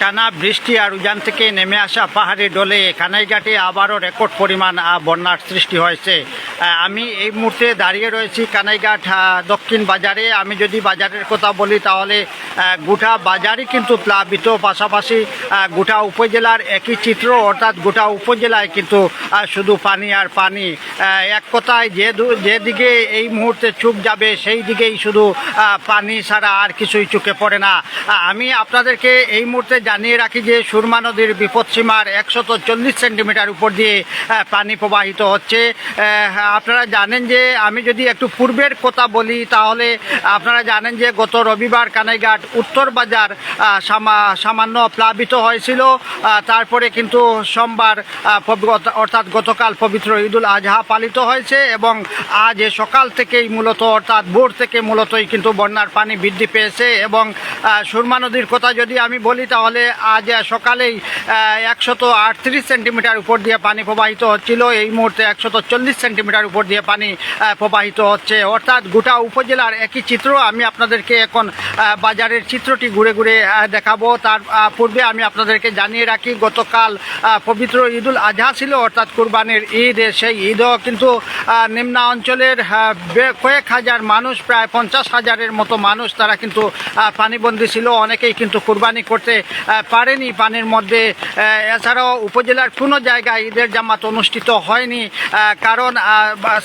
টানা বৃষ্টি আর উজান থেকে নেমে আসা পাহাড়ি ডলে কানাইঘাটে আবারও রেকর্ড পরিমাণ বন্যার সৃষ্টি হয়েছে। আমি এই মুহূর্তে দাঁড়িয়ে রয়েছি কানাইঘাট দক্ষিণ বাজারে। আমি যদি বাজারের কথা বলি তাহলে গোটা বাজারই কিন্তু প্লাবিত। পাশাপাশি গোটা উপজেলার একই চিত্র, অর্থাৎ গোটা উপজেলায় কিন্তু শুধু পানি আর পানি। এক কথায় যে যেদিকে এই মুহূর্তে চুপ যাবে, সেই দিকেই শুধু পানি ছাড়া আর কিছুই চোখে পড়ে না। আমি আপনাদেরকে এই মুহূর্তে জানিয়ে রাখি যে সুরমা নদীর বিপদসীমার একশত চল্লিশ সেন্টিমিটার উপর দিয়ে পানি প্রবাহিত হচ্ছে। আপনারা জানেন যে আমি যদি একটু পূর্বের কথা বলি, তাহলে আপনারা জানেন যে গত রবিবার কানাইঘাট উত্তর বাজার সামা- সামান্য প্লাবিত হয়েছিল। তারপরে কিন্তু সোমবার অর্থাৎ গতকাল পবিত্র ঈদুল আজহা পালিত হয়েছে এবং আজ সকাল থেকেই মূলত, অর্থাৎ ভোর থেকে মূলতই কিন্তু বন্যার পানি বৃদ্ধি পেয়েছে এবং সুরমা নদীর কথা যদি আমি বলি তাহলে আজ সকালেই একশত আটত্রিশ সেন্টিমিটার উপর দিয়ে পানি প্রবাহিত হচ্ছিল। এই মুহূর্তে একশত চল্লিশ সেন্টিমিটার উপর দিয়ে পানি প্রবাহিত হচ্ছে। অর্থাৎ গোটা উপজেলার একই চিত্র আমি আপনাদেরকে এখন বাজারের চিত্রটি ঘুরে ঘুরে দেখাবো। তার পূর্বে আমি আপনাদেরকে জানিয়ে রাখি, গতকাল পবিত্র ঈদুল আজহা ছিল, অর্থাৎ কুরবানির ঈদ। সেই ঈদও কিন্তু নিম্ন অঞ্চলের কয়েক হাজার মানুষ, প্রায় পঞ্চাশ হাজারের মতো মানুষ তারা কিন্তু পানিবন্দী ছিল। অনেকেই কিন্তু কুরবানি করতে আহ, পারেনি পানির মধ্যে। এছাড়াও উপজেলার কোনো জায়গায় ঈদের জামাত অনুষ্ঠিত হয়নি। কারণ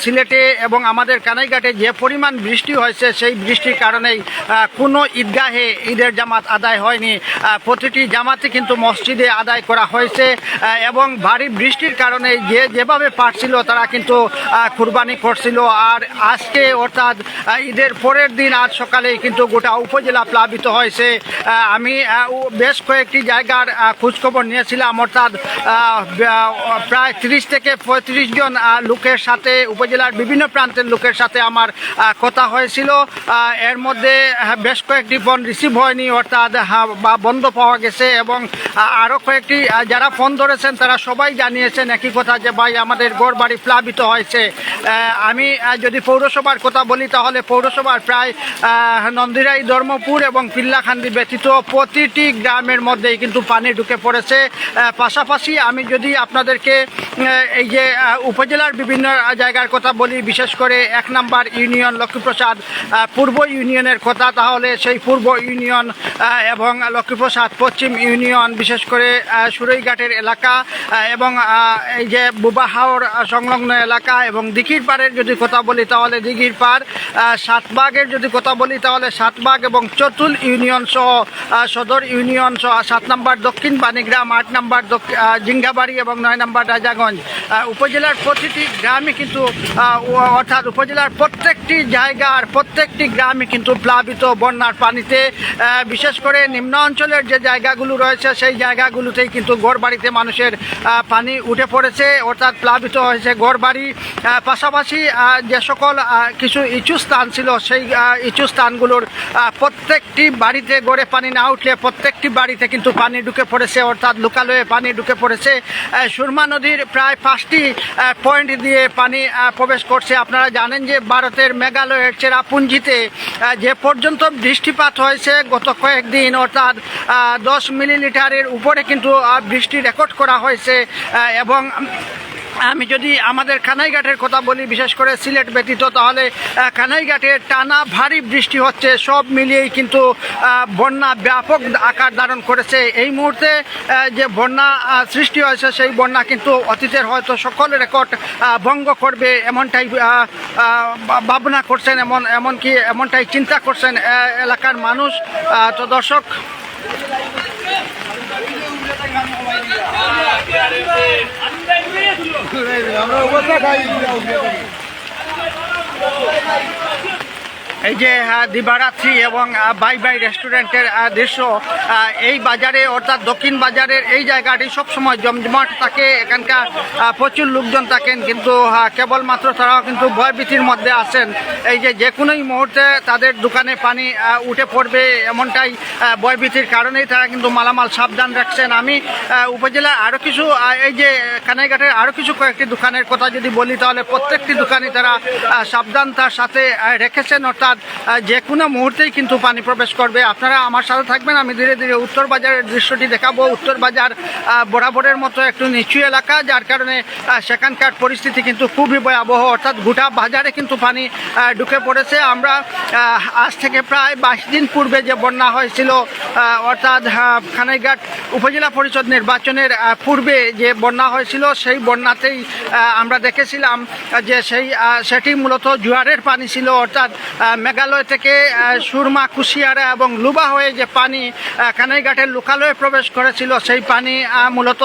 সিলেটে এবং আমাদের কানাইঘাটে যে পরিমাণ বৃষ্টি হয়েছে সেই বৃষ্টির কারণেই কোনো ঈদগাহে ঈদের জামাত আদায় হয়নি। প্রতিটি জামাতে কিন্তু মসজিদে আদায় করা হয়েছে এবং ভারী বৃষ্টির কারণে যে যেভাবে পারছিল তারা কিন্তু কুরবানি করছিল। আর আজকে অর্থাৎ ঈদের পরের দিন আজ সকালেই কিন্তু গোটা উপজেলা প্লাবিত হয়েছে। আমি বেশ কয়েকটি জায়গার খোঁজখবর নিয়েছিলাম। অর্থাৎ প্রায় তিরিশ থেকে পঁয়ত্রিশ জন লোকের সাথে, উপজেলার বিভিন্ন প্রান্তের লোকের সাথে আমার কথা হয়েছিল। এর মধ্যে বেশ কয়েকটি ফোন রিসিভ হয়নি, অর্থাৎ বা বন্ধ পাওয়া গেছে এবং আরও কয়েকটি যারা ফোন ধরেছেন, তারা সবাই জানিয়েছেন একই কথা যে, ভাই, আমাদের গড় বাড়ি প্লাবিত হয়েছে। আমি যদি পৌরসভার কথা বলি, তাহলে পৌরসভার প্রায় নন্দিরাই ধর্মপুর এবং পিল্লাখান্দি ব্যতীত প্রতিটি গ্রামের মধ্যেই কিন্তু পানি ঢুকে পড়েছে। পাশাপাশি আমি যদি আপনাদেরকে এই যে উপজেলার বিভিন্ন জায়গার কথা বলি বিশেষ করে এক নাম্বার ইউনিয়ন লক্ষ্মীপ্রসাদ পূর্ব ইউনিয়নের কথা তাহলে সেই পূর্ব ইউনিয়ন এবং লক্ষ্মীপ্রসাদ পশ্চিম ইউনিয়ন বিশেষ করে আহ, সুরৈঘাটের এলাকা এবং এই যে বুবাহাওর সংলগ্ন এলাকা এবং দিঘির পাড়ের যদি কথা বলি তাহলে দিঘির পাড় সাতবাগের যদি কথা বলি তাহলে সাতবাগ এবং চতুল ইউনিয়ন সহ সদর ইউনিয়ন সহ সাত নম্বর দক্ষিণ বাণীগ্রাম, আট নম্বর জিঙ্গাবাড়ি এবং নয় নম্বর রাজাগঞ্জ। উপজেলার প্রতিটি গ্রামে কিন্তু অর্থাৎ উপজেলার প্রত্যেকটি জায়গার প্রত্যেকটি গ্রামে কিন্তু প্লাবিত বন্যার পানিতে। বিশেষ করে নিম্ন অঞ্চলের যে জায়গাগুলো রয়েছে, সেই জায়গাগুলোতেই কিন্তু গড় বাড়িতে মানুষের পানি উঠে পড়েছে, অর্থাৎ প্লাবিত হয়েছে গড় বাড়ি পাশাপাশি যে সকল কিছু ইচু স্থান ছিল, সেই ইচু স্থানগুলোর প্রত্যেকটি বাড়িতে গড়ে পানি না উঠলে প্রত্যেকটি বাড়িতে কিন্তু পানি ঢুকে পড়েছে, অর্থাৎ লোকালয়ে পানি ঢুকে পড়েছে। সুরমা নদীর প্রায় পাঁচটি পয়েন্ট দিয়ে পানি প্রবেশ করছে। আপনারা জানেন যে ভারতের মেঘালয়ের চেরাপুঞ্জিতে যে পর্যন্ত বৃষ্টিপাত হয়েছে গত কয়েকদিন, অর্থাৎ দশ মিলিলিটারের উপরে কিন্তু বৃষ্টি রেকর্ড করা হয়েছে এবং আমি যদি আমাদের কানাইঘাটের কথা বলি, বিশেষ করে সিলেট ব্যতীত, তাহলে কানাইঘাটে টানা ভারী বৃষ্টি হচ্ছে, সব মিলিয়েই কিন্তু বন্যা ব্যাপক আকার ধারণ করেছে। এই মুহূর্তে যে বন্যা সৃষ্টি হয়েছে, সেই বন্যা কিন্তু অতীতের হয়তো সকল রেকর্ড ভঙ্গ করবে, এমনটাই ভাবনা করছেন, এমন, এমনকি এমনটাই চিন্তা করছেন এলাকার মানুষ। তো দর্শক আমরা এই যে দিবারাত্রি এবং বাই বাই রেস্টুরেন্টের দৃশ্য এই বাজারে অর্থাৎ দক্ষিণ বাজারের এই জায়গাটি সবসময় জমজমাট থাকে এখানকার প্রচুর লোকজন থাকেন কিন্তু কেবলমাত্র তারাও কিন্তু ভয়ভীতির মধ্যে আছেন। এই যে যে কোনোই মুহূর্তে তাদের দোকানে পানি উঠে পড়বে এমনটাই ভয়ভীতির কারণেই তারা কিন্তু মালামাল সাবধান রাখছেন। আমি আহ, উপজেলার আরও কিছু এই যে কানাইঘাটের আরও কিছু কয়েকটি দোকানের কথা যদি বলি তাহলে প্রত্যেকটি দোকানই তারা সাবধানতার সাথে রেখেছেন অর্থাৎ অর্থাৎ যে কোনো মুহূর্তেই কিন্তু পানি প্রবেশ করবে। আপনারা আমার সাথে থাকবেন, আমি ধীরে ধীরে উত্তর বাজারের দৃশ্যটি দেখাবো। উত্তর বাজার বরাবরের মতো একটু নিচু এলাকা, যার কারণে সেখানকার পরিস্থিতি কিন্তু খুবই ভয়াবহ। অর্থাৎ গোটা বাজারে কিন্তু পানি ঢুকে পড়েছে। আমরা আজ থেকে প্রায় বাইশ দিন পূর্বে যে বন্যা হয়েছিল অর্থাৎ খানাইঘাট উপজেলা পরিষদ নির্বাচনের পূর্বে যে বন্যা হয়েছিল, সেই বন্যাতেই আমরা দেখেছিলাম যে সেই সেটি মূলত জোয়ারের পানি ছিল। অর্থাৎ মেঘালয় থেকে সুরমা, কুশিয়ারা এবং লুবা হয়ে যে পানি কানাইঘাটের লোকালয়ে প্রবেশ করেছিল, সেই পানি মূলত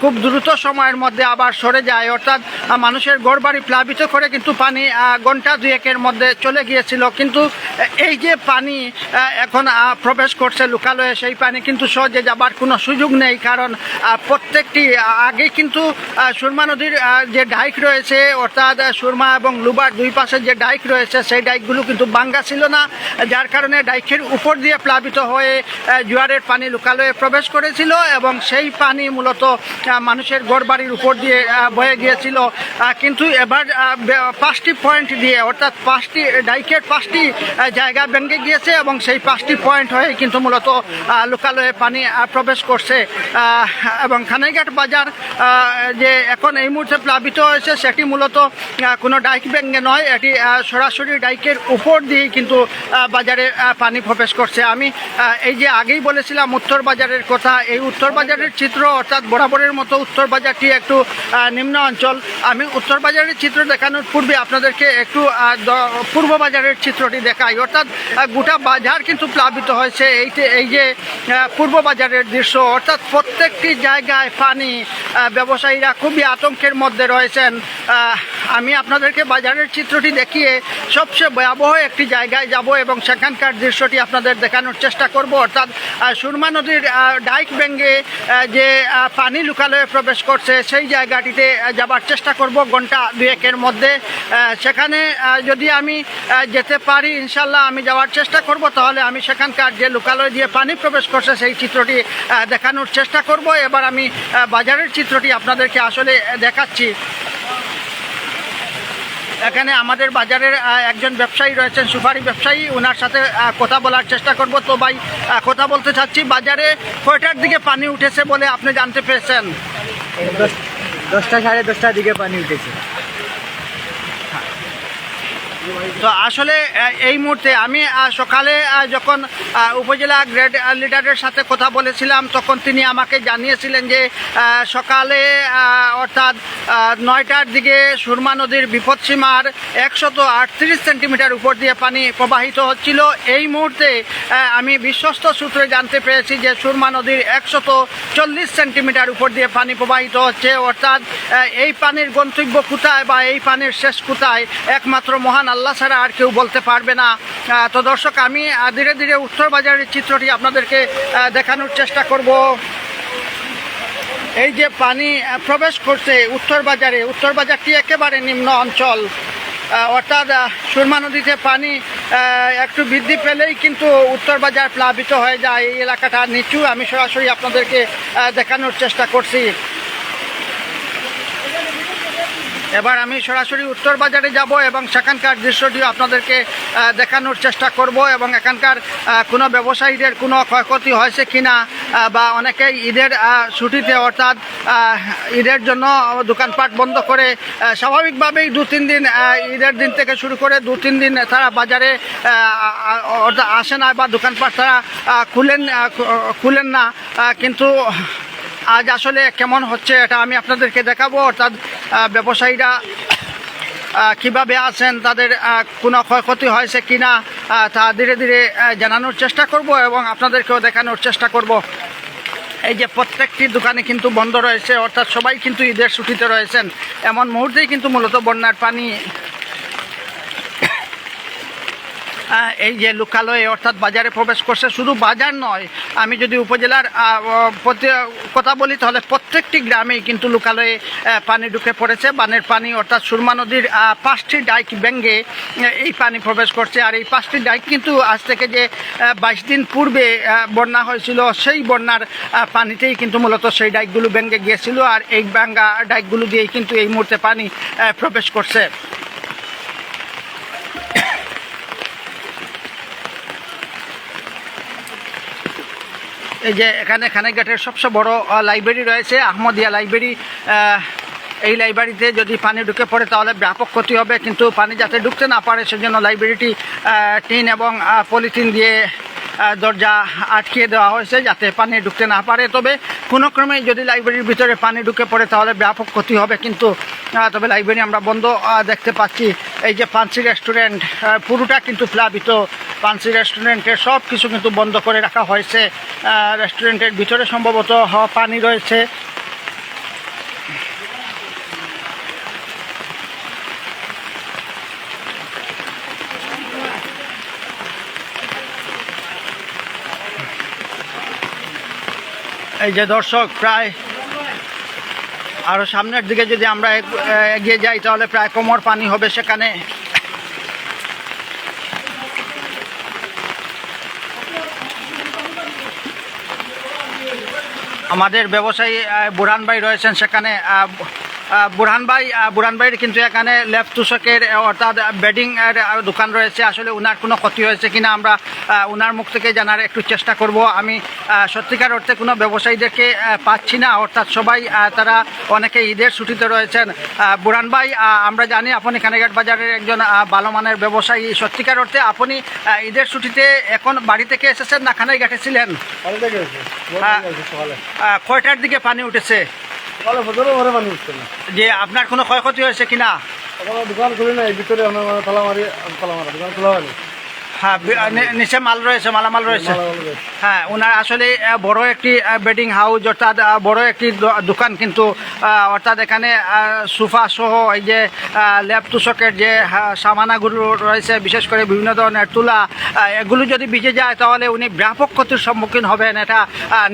খুব দ্রুত সময়ের মধ্যে আবার সরে যায়। অর্থাৎ মানুষের গড়বাড়ি প্লাবিত করে কিন্তু পানি ঘণ্টা দুয়েকের মধ্যে চলে গিয়েছিল। কিন্তু এই যে পানি এখন প্রবেশ করছে লোকালয়ে, সেই পানি কিন্তু সহজে যাবার কোনো সুযোগ নেই। কারণ প্রত্যেকটি আগে কিন্তু সুরমা নদীর যে ডাইক রয়েছে, অর্থাৎ সুরমা এবং লুবার দুই পাশে যে ডাইক রয়েছে, সেই ডাইকগুলো কিন্তু বাঙ্গা ছিল না, যার কারণে ডাইকের উপর দিয়ে প্লাবিত হয়ে জোয়ারের পানি লোকালয়ে প্রবেশ করেছিল এবং সেই পানি মূলত মানুষের গড়বাড়ির উপর দিয়ে বয়ে গিয়েছিল। কিন্তু এবার পাঁচটি পয়েন্ট দিয়ে, অর্থাৎ পাঁচটি ডাইকের পাঁচটি জায়গা ভেঙে গিয়েছে এবং সেই পাঁচটি পয়েন্ট হয়ে কিন্তু মূলত লোকালয়ে পানি প্রবেশ করছে। এবং খানাইঘাট বাজার যে এখন এই মুহূর্তে প্লাবিত হয়েছে, সেটি মূলত কোনো ডাইক ভেঙে নয়, এটি সরাসরি ডাইকের উপর দিয়ে কিন্তু বাজারে পানি প্রবেশ করছে। আমি এই যে আগেই বলেছিলাম উত্তর বাজারের কথা, এই উত্তর বাজারের চিত্র অর্থাৎ বরাবরের মতো উত্তর বাজারটি একটু নিম্ন অঞ্চল। আমি উত্তর বাজারের চিত্র দেখানোর পূর্বে আপনাদেরকে একটু পূর্ব বাজারের চিত্রটি দেখাই। অর্থাৎ গোটা বাজার কিন্তু প্লাবিত হয়েছে। এই এই যে পূর্ব বাজারের দৃশ্য, অর্থাৎ প্রত্যেকটি জায়গায় পানি ব্যবসায়ীরা খুবই আতঙ্কের মধ্যে রয়েছেন। আমি আপনাদেরকে বাজারের চিত্রটি দেখিয়ে সবচেয়ে ভয়াবহ একটি জায়গায় যাব এবং সেখানকার দৃশ্যটি আপনাদের দেখানোর চেষ্টা করব। অর্থাৎ সুরমা নদীর ডাইক আহ, যে পানি লুকালয়ে প্রবেশ করছে সেই জায়গাটিতে যাবার চেষ্টা করব ঘণ্টা দুয়েকের মধ্যে। সেখানে যদি আমি যেতে পারি ইনশাল্লাহ আমি যাওয়ার চেষ্টা করব। তাহলে আমি সেখানকার যে লোকালয় দিয়ে পানি প্রবেশ করছে সেই চিত্রটি দেখানোর চেষ্টা করব। এবার আমি বাজারের চিত্রটি আপনাদেরকে আসলে দেখাচ্ছি। এখানে আমাদের বাজারের একজন ব্যবসায়ী রয়েছেন, সুপারি ব্যবসায়ী। ওনার সাথে কথা বলার চেষ্টা করব। তো ভাই কথা বলতে চাচ্ছি, বাজারে কয়টার দিকে পানি উঠেছে বলে আপনি জানতে পেরেছেন? দশ দশটা সাড়ে দশটার দিকে পানি উঠেছে। তো আসলে এই মুহূর্তে আমি সকালে যখন উপজেলা গ্রেড লিডারের সাথে কথা বলেছিলাম, তখন তিনি আমাকে জানিয়েছিলেন যে সকালে অর্থাৎ নয়টার দিকে সুরমা নদীর বিপদসীমার একশত আটত্রিশ সেন্টিমিটার উপর দিয়ে পানি প্রবাহিত হচ্ছিল। এই মুহূর্তে আমি বিশ্বস্ত সূত্রে জানতে পেরেছি যে, সুরমা নদীর একশত চল্লিশ সেন্টিমিটার উপর দিয়ে পানি প্রবাহিত হচ্ছে। অর্থাৎ এই পানির গন্তব্য কোথায় বা এই পানির শেষ কোথায় একমাত্র মহান আল্লাহ ছাড়া আর কেউ বলতে পারবে না। তো দর্শক, আমি ধীরে ধীরে উত্তর বাজারের চিত্রটি আপনাদেরকে দেখানোর চেষ্টা করব। এই যে পানি প্রবেশ করছে উত্তর বাজারে। উত্তর বাজারটি একেবারে নিম্ন অঞ্চল। অর্থাৎ সুরমা নদীতে পানি একটু বৃদ্ধি পেলেই কিন্তু উত্তর বাজার প্লাবিত হয়ে যায়। এই এলাকাটা নিচু। আমি সরাসরি আপনাদেরকে দেখানোর চেষ্টা করছি। এবার আমি সরাসরি উত্তর বাজারে যাব এবং সেখানকার দৃশ্যটিও আপনাদেরকে দেখানোর চেষ্টা করব এবং এখানকার কোনো ব্যবসায়ীদের কোনো ক্ষয়ক্ষতি হয়েছে কিনা বা অনেকেই ঈদের ছুটিতে অর্থাৎ ঈদের জন্য দোকানপাট বন্ধ করে স্বাভাবিকভাবেই দু তিন দিন ঈদের দিন থেকে শুরু করে দু তিন দিন তারা বাজারে অর্থাৎ আসে না বা দোকানপাট তারা খুলেন খুলেন না কিন্তু আজ আসলে কেমন হচ্ছে এটা আমি আপনাদেরকে দেখাবো, অর্থাৎ ব্যবসায়ীরা কীভাবে আছেন, তাদের কোনো ক্ষয়ক্ষতি হয়েছে কি না তা ধীরে ধীরে জানানোর চেষ্টা করব এবং আপনাদেরকেও দেখানোর চেষ্টা করব। এই যে প্রত্যেকটি দোকানে কিন্তু বন্ধ রয়েছে, অর্থাৎ সবাই কিন্তু ঈদের ছুটিতে রয়েছেন। এমন মুহূর্তেই কিন্তু মূলত বন্যার পানি এই যে লোকালয়ে অর্থাৎ বাজারে প্রবেশ করছে, শুধু বাজার নয়, আমি যদি উপজেলার কথা বলি, তাহলে প্রত্যেকটি গ্রামেই কিন্তু লোকালয়ে পানি ঢুকে পড়েছে। বানের পানি অর্থাৎ সুরমা নদীর পাঁচটি ডাইক ব্যাঙ্গে এই পানি প্রবেশ করছে। আর এই পাঁচটি ডাইক কিন্তু আজ থেকে যে বাইশ দিন পূর্বে বন্যা হয়েছিল, সেই বন্যার পানিতেই কিন্তু মূলত সেই ডাইকগুলো ব্যাঙ্গে গিয়েছিল। আর এই ব্যাঙ্গা ডাইকগুলো দিয়েই কিন্তু এই মুহূর্তে পানি প্রবেশ করছে। এই যে এখানে খানেঘাটের সবচেয়ে বড় লাইব্রেরি রয়েছে, আহমদিয়া লাইব্রেরি এই লাইব্রেরিতে যদি পানি ঢুকে পড়ে তাহলে ব্যাপক ক্ষতি হবে, কিন্তু পানি যাতে ঢুকতে না পারে সেজন্য লাইব্রেরিটি টিন এবং পলিথিন দিয়ে দরজা আটকিয়ে দেওয়া হয়েছে যাতে পানি ঢুকতে না পারে। তবে কোনো ক্রমে যদি লাইব্রেরির ভিতরে পানি ঢুকে পড়ে তাহলে ব্যাপক ক্ষতি হবে, কিন্তু তবে লাইব্রেরি আমরা বন্ধ দেখতে পাচ্ছি। এই যে পানসি রেস্টুরেন্ট পুরোটা কিন্তু প্লাবিত পানসি রেস্টুরেন্টের সব কিছু কিন্তু বন্ধ করে রাখা হয়েছে। রেস্টুরেন্টের ভিতরে সম্ভবত পানি রয়েছে। এই যে দর্শক, প্রায় আরও সামনের দিকে যদি আমরা এগিয়ে যাই, তাহলে প্রায় কোমর পানি হবে সেখানে। আমাদের ব্যবসায়ী বুরান ভাই রয়েছেন সেখানে বুরহান ভাই বুরহান ভাইয়ের কিন্তু এখানে লেফট তুষকের অর্থাৎ বেডিং এর দোকান রয়েছে। আসলে উনার কোনো ক্ষতি হয়েছে কিনা আমরা উনার মুখ থেকে জানার একটু চেষ্টা করব। আমি সত্যিকার অর্থে কোনো ব্যবসায়ীদেরকে পাচ্ছি না অর্থাৎ সবাই তারা অনেকে ঈদের ছুটিতে রয়েছেন। বুরহান ভাই আমরা জানি আপনি খানেঘাট বাজারের একজন ভালো মানের ব্যবসায়ী। সত্যিকার অর্থে আপনি ঈদের ছুটিতে এখন বাড়ি থেকে এসেছেন না ছিলেন হ্যাঁ। সকালে আহ, কয়টার দিকে পানি উঠেছে? যে আপনার কোনো ক্ষয়ক্ষতি হয়েছে কিনা? দোকান খুলি নাই ভিতরে আমরা মানে তালা মারি তালা মারা দোকান খোলা হয়নি। হ্যাঁ নিচে মাল রয়েছে মালামাল রয়েছে। হ্যাঁ ওনার আসলে বড় একটি বেডিং হাউস অর্থাৎ বড় একটি দোকান কিন্তু অর্থাৎ এখানে সোফা সহ এই যে ল্যাপ তুষকের যে সামানাগুলো রয়েছে বিশেষ করে বিভিন্ন ধরনের তুলা এগুলো যদি ভিজে যায় তাহলে উনি ব্যাপক ক্ষতির সম্মুখীন হবেন এটা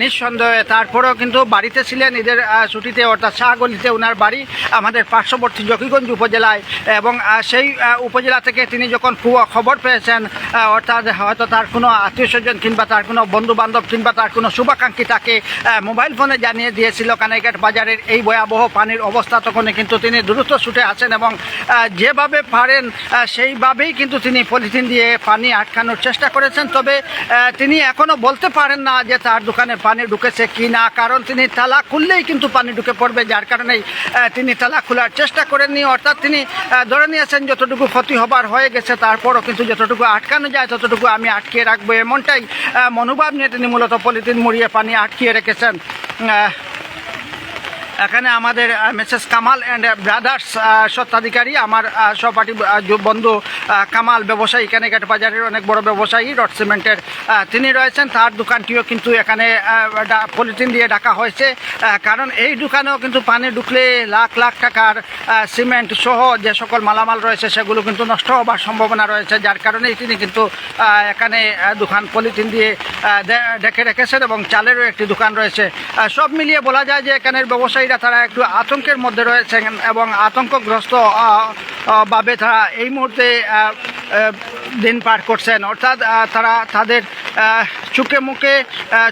নিঃসন্দেহে। তারপরেও কিন্তু বাড়িতে ছিলেন ঈদের ছুটিতে অর্থাৎ শাহগলিতে ওনার বাড়ি আমাদের পার্শ্ববর্তী জকিগঞ্জ উপজেলায়। এবং সেই উপজেলা থেকে তিনি যখন খবর পেয়েছেন অর্থাৎ হয়তো তার কোনো আত্মীয় স্বজন কিংবা তার কোনো বন্ধু বান্ধব কিংবা তার কোনো শুভাকাঙ্ক্ষী তাকে মোবাইল ফোনে জানিয়ে দিয়েছিল কানাইঘাট বাজারের এই ভয়াবহ পানির অবস্থা। তখনই কিন্তু তিনি দ্রুত ছুটে আসেন এবং যেভাবে পারেন সেইভাবেই কিন্তু তিনি পলিথিন দিয়ে পানি আটকানোর চেষ্টা করেছেন। তবে তিনি এখনও বলতে পারেন না যে তার দোকানে পানি ঢুকেছে কি না কারণ তিনি তালা খুললেই কিন্তু পানি ঢুকে পড়বে, যার কারণেই তিনি তালা খোলার চেষ্টা করেননি। অর্থাৎ তিনি ধরে নিয়েছেন যতটুকু ক্ষতি হবার হয়ে গেছে, তারপরও কিন্তু যতটুকু আটকানো যায় ততটুকু আমি আটকিয়ে রাখব। এমনটাই মনোভাব নিয়ে তিনি মূলত পলিথিন মুড়িয়ে পানি আটকিয়ে রেখেছেন। এখানে আমাদের মিসেস কামাল অ্যান্ড ব্রাদার্স স্বত্বাধিকারী, আমার সহপাঠী বন্ধু কামাল ব্যবসায়ী এখানে বাজারের অনেক বড় ব্যবসায়ী, রড সিমেন্টের তিনি রয়েছেন। তার দোকানটিও কিন্তু এখানে পলিথিন দিয়ে ডাকা হয়েছে। কারণ এই দোকানেও কিন্তু পানি ঢুকলে লাখ লাখ টাকার সিমেন্ট সহ যে সকল মালামাল রয়েছে, সেগুলো কিন্তু নষ্ট হবার সম্ভাবনা রয়েছে। যার কারণেই তিনি কিন্তু এখানে দোকান পলিথিন দিয়ে ডেকে রেখেছেন এবং চালেরও একটি দোকান রয়েছে। সব মিলিয়ে বলা যায় যে এখানের ব্যবসায়ীরা তারা একটু আতঙ্কের মধ্যে রয়েছেন এবং আতঙ্কগ্রস্ত ভাবে তারা এই মুহূর্তে দিন পার করছেন। অর্থাৎ তারা তাদের চোখে মুখে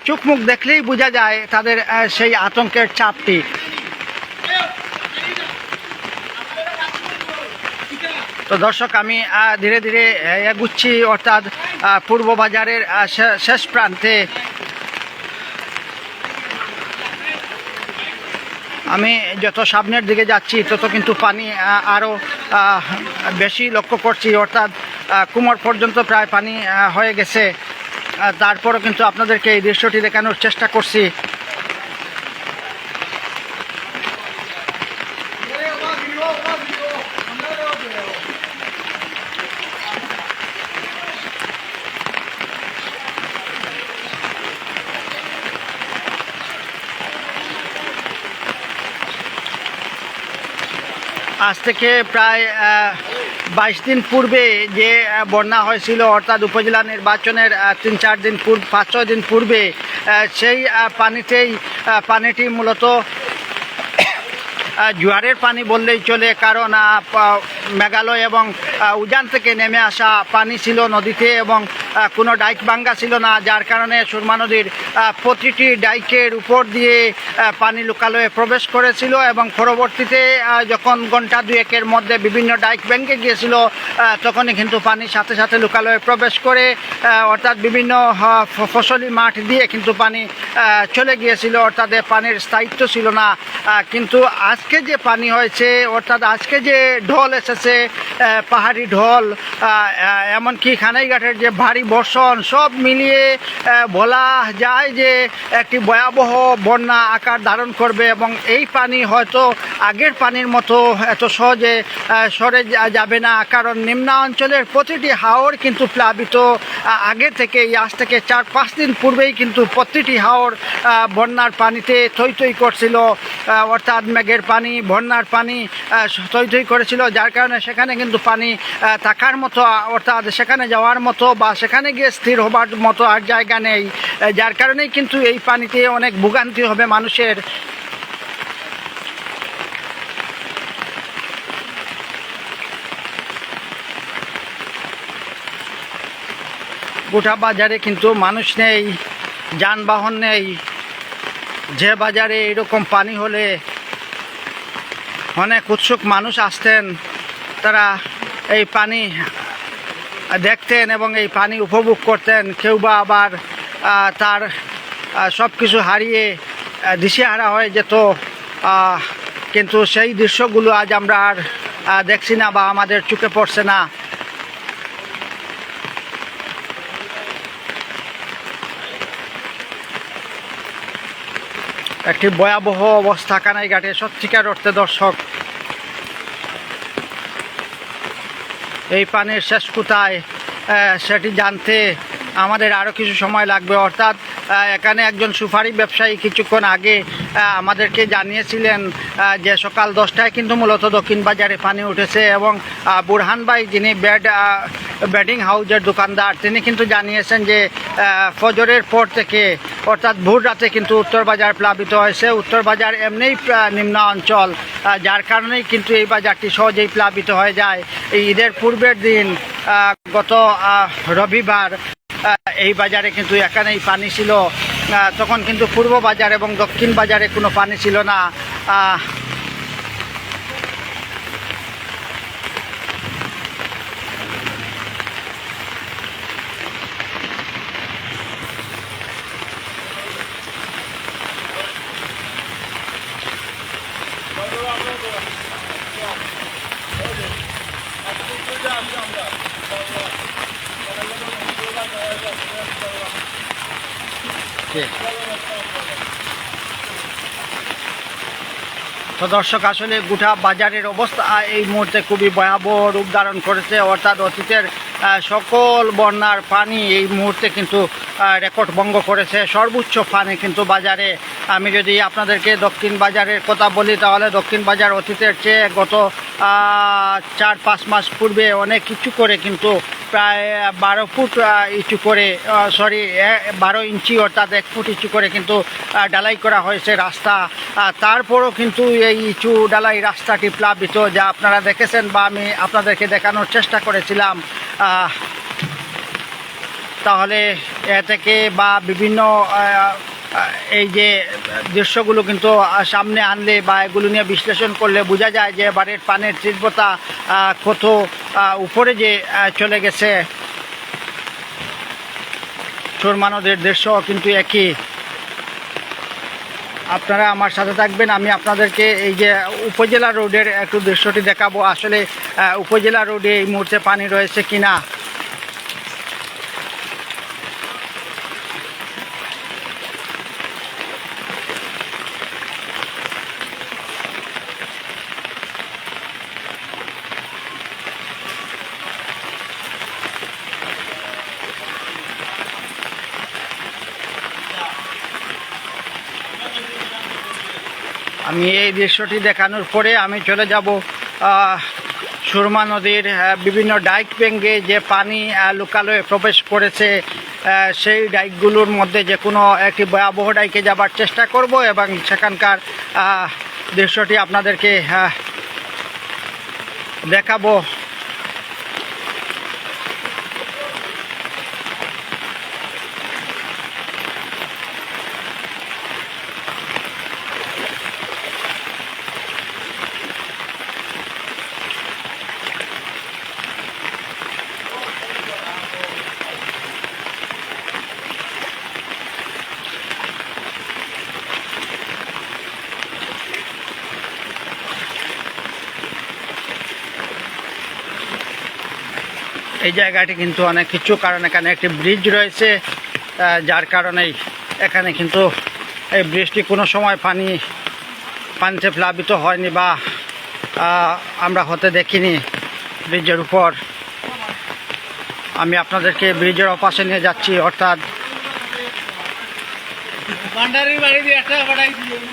চোখ মুখ দেখলেই বোঝা যায় তাদের সেই আতঙ্কের চাপটি। তো দর্শক, আমি ধীরে ধীরে এগুচ্ছি, অর্থাৎ পূর্ব বাজারের শেষ প্রান্তে আমি যত সামনের দিকে যাচ্ছি, তত কিন্তু পানি আরও বেশি লক্ষ্য করছি। অর্থাৎ কুমোর পর্যন্ত প্রায় পানি হয়ে গেছে। তারপরও কিন্তু আপনাদেরকে এই দৃশ্যটি দেখানোর চেষ্টা করছি। আজ থেকে প্রায় বাইশ দিন পূর্বে যে বন্যা হয়েছিল, অর্থাৎ উপজেলা নির্বাচনের তিন চার দিন পূর্ব, পাঁচ ছয় দিন পূর্বে সেই পানিতেই পানিটি মূলত জোয়ারের পানি বললেই চলে, কারণ মেঘালয় এবং উজান থেকে নেমে আসা পানি ছিল নদীতে এবং কোনো ডাইক ভাঙ্গা ছিল না, যার কারণে সুরমা নদীর প্রতিটি ডাইকের উপর দিয়ে পানি লোকালয়ে প্রবেশ করেছিল এবং পরবর্তীতে যখন ঘণ্টা দুয়েকের মধ্যে বিভিন্ন ডাইক ভেঙে গিয়েছিল তখনই কিন্তু পানির সাথে সাথে লোকালয়ে প্রবেশ করে অর্থাৎ বিভিন্ন ফসলি মাঠ দিয়ে কিন্তু পানি চলে গিয়েছিল। অর্থাৎ পানির স্থায়িত্ব ছিল না। কিন্তু আজকে যে পানি হয়েছে, অর্থাৎ আজকে যে ঢল এসেছে পাহাড়ি ঢল এমনকি খানাইঘাটের যে ভারী বর্ষণ সব মিলিয়ে বলা যায় যে একটি ভয়াবহ বন্যা আকার ধারণ করবে এবং এই পানি হয়তো আগের পানির মতো এত সহজে সরে যাবে না। কারণ নিম্নাঞ্চলের প্রতিটি হাওর কিন্তু প্লাবিত আগে থেকেই আজ থেকে চার পাঁচ দিন পূর্বেই কিন্তু প্রতিটি আহ, বন্যার পানিতে থই থই করছিল। অর্থাৎ মেঘের পানি বন্যার পানি থই থই করেছিল। যার কারণে সেখানে কিন্তু পানি থাকার মতো অর্থাৎ সেখানে যাওয়ার মতো বা সেখানে গিয়ে স্থির হবার মতো আর জায়গা নেই। যার কারণেই কিন্তু এই পানিতে অনেক ভোগান্তি হবে মানুষের। গোটা বাজারে কিন্তু মানুষ নেই, যানবাহন নেই। যে বাজারে এরকম পানি হলে অনেক উৎসুক মানুষ আসতেন, তারা এই পানি দেখতেন এবং এই পানি উপভোগ করতেন। কেউ বা আবার তার সব কিছু হারিয়ে দিশেহারা হয়ে যেত। কিন্তু সেই দৃশ্যগুলো আজ আমরা আর দেখছি না বা আমাদের চোখে পড়ছে না। একটি ভয়াবহ অবস্থা কানাইঘাটে সত্যিকার অর্থে দর্শক এই পানের শেষ কোথায় সেটি জানতে আমাদের আরও কিছু সময় লাগবে। অর্থাৎ এখানে একজন সুপারি ব্যবসায়ী কিছুক্ষণ আগে আমাদেরকে জানিয়েছিলেন যে সকাল দশটায় কিন্তু মূলত দক্ষিণ বাজারে পানি উঠেছে এবং বুরহান ভাই যিনি আহ, বেডিং হাউজের দোকানদার তিনি কিন্তু জানিয়েছেন যে ফজরের পর থেকে অর্থাৎ ভোর রাতে কিন্তু উত্তর বাজার প্লাবিত হয়েছে। উত্তর বাজার এমনিই নিম্ন অঞ্চল যার কারণেই কিন্তু এই বাজারটি সহজেই প্লাবিত হয়ে যায়। এই ঈদের পূর্বের দিন গত রবিবার এই বাজারে কিন্তু এখানেই পানি ছিল। তখন কিন্তু পূর্ব বাজার এবং দক্ষিণ বাজারে কোনো পানি ছিল না। আহ, ঠিক। তো দর্শক আসলে গোটা বাজারের অবস্থা এই মুহূর্তে খুবই ভয়াবহ রূপ ধারণ করেছে। অর্থাৎ অতীতের সকল বন্যার পানি এই মুহূর্তে কিন্তু রেকর্ড ভঙ্গ করেছে। সর্বোচ্চ পানি কিন্তু বাজারে। আমি যদি আপনাদেরকে দক্ষিণ বাজারের কথা বলি তাহলে দক্ষিণ বাজার অতীতের চেয়ে গত চার পাঁচ মাস পূর্বে অনেক কিছু করে কিন্তু প্রায় বারো ফুট ইঁচু করে সরি বারো ইঞ্চি অর্থাৎ এক ফুট ইঁচু করে কিন্তু ডালাই করা হয়েছে রাস্তা। তারপরও কিন্তু এই ইঁচু ডালাই রাস্তাটি প্লাবিত, যা আপনারা দেখেছেন বা আমি আপনাদেরকে দেখানোর চেষ্টা করেছিলাম। তাহলে এ থেকে বা বিভিন্ন এই যে দৃশ্যগুলো কিন্তু সামনে আনলে বা এগুলো নিয়ে বিশ্লেষণ করলে বোঝা যায় যে বাড়ির পানের তীব্রতা কত উপরে যে চলে গেছে। সুরমা নদীর দৃশ্য কিন্তু একই। আপনারা আমার সাথে থাকবেন, আমি আপনাদেরকে এই যে উপজেলা রোডের একটু দৃশ্যটি দেখাবো। আসলে উপজেলা রোডে এই মুহূর্তে পানি রয়েছে কিনা? আমি এই দৃশ্যটি দেখানোর পরে আমি চলে যাব সুরমা নদীর বিভিন্ন ডাইক ব্যাঙ্গে যে পানি লোকালয়ে প্রবেশ করেছে সেই ডাইকগুলোর মধ্যে যে কোনো একটি ভয়াবহ ডাইকে যাবার চেষ্টা করব এবং সেখানকার দৃশ্যটি আপনাদেরকে দেখাবো। এই জায়গাটি কিন্তু অনেক কিছু কারণ এখানে একটি ব্রিজ রয়েছে যার কারণেই এখানে কিন্তু এই ব্রিজটি কোনো সময় পানি পানিতে প্লাবিত হয়নি বা আমরা হতে দেখিনি ব্রিজের উপর। আমি আপনাদেরকে ব্রিজের অপাশে নিয়ে যাচ্ছি অর্থাৎ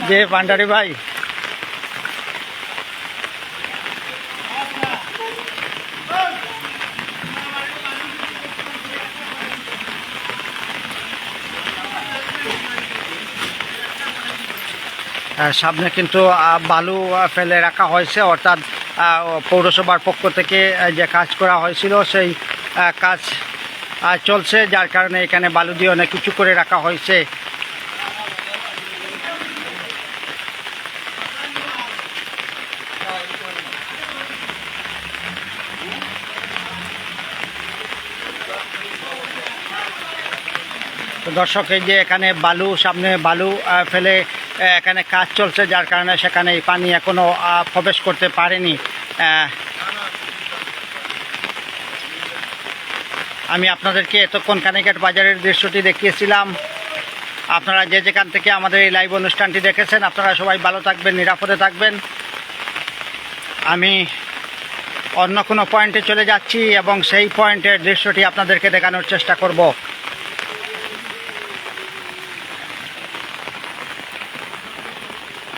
যে ভান্ডারি ভাই সামনে কিন্তু বালু ফেলে রাখা হয়েছে, অর্থাৎ পৌরসভার পক্ষ থেকে যে কাজ করা হয়েছিল, সেই কাজ চলছে, যার কারণে এখানে বালু দিয়ে অনেক কিছু করে রাখা হয়েছে। দর্শক, এই যে এখানে বালু, সামনে বালু ফেলে এখানে কাজ চলছে যার কারণে সেখানে এই পানি এখনও আহ, প্রবেশ করতে পারেনি। আমি আপনাদেরকে এতক্ষণ কানিঘাট বাজারের দৃশ্যটি দেখিয়েছিলাম। আপনারা যে যেখান থেকে আমাদের এই লাইভ অনুষ্ঠানটি দেখেছেন আপনারা সবাই ভালো থাকবেন নিরাপদে থাকবেন। আমি অন্য কোনো পয়েন্টে চলে যাচ্ছি এবং সেই পয়েন্টের দৃশ্যটি আপনাদেরকে দেখানোর চেষ্টা করব।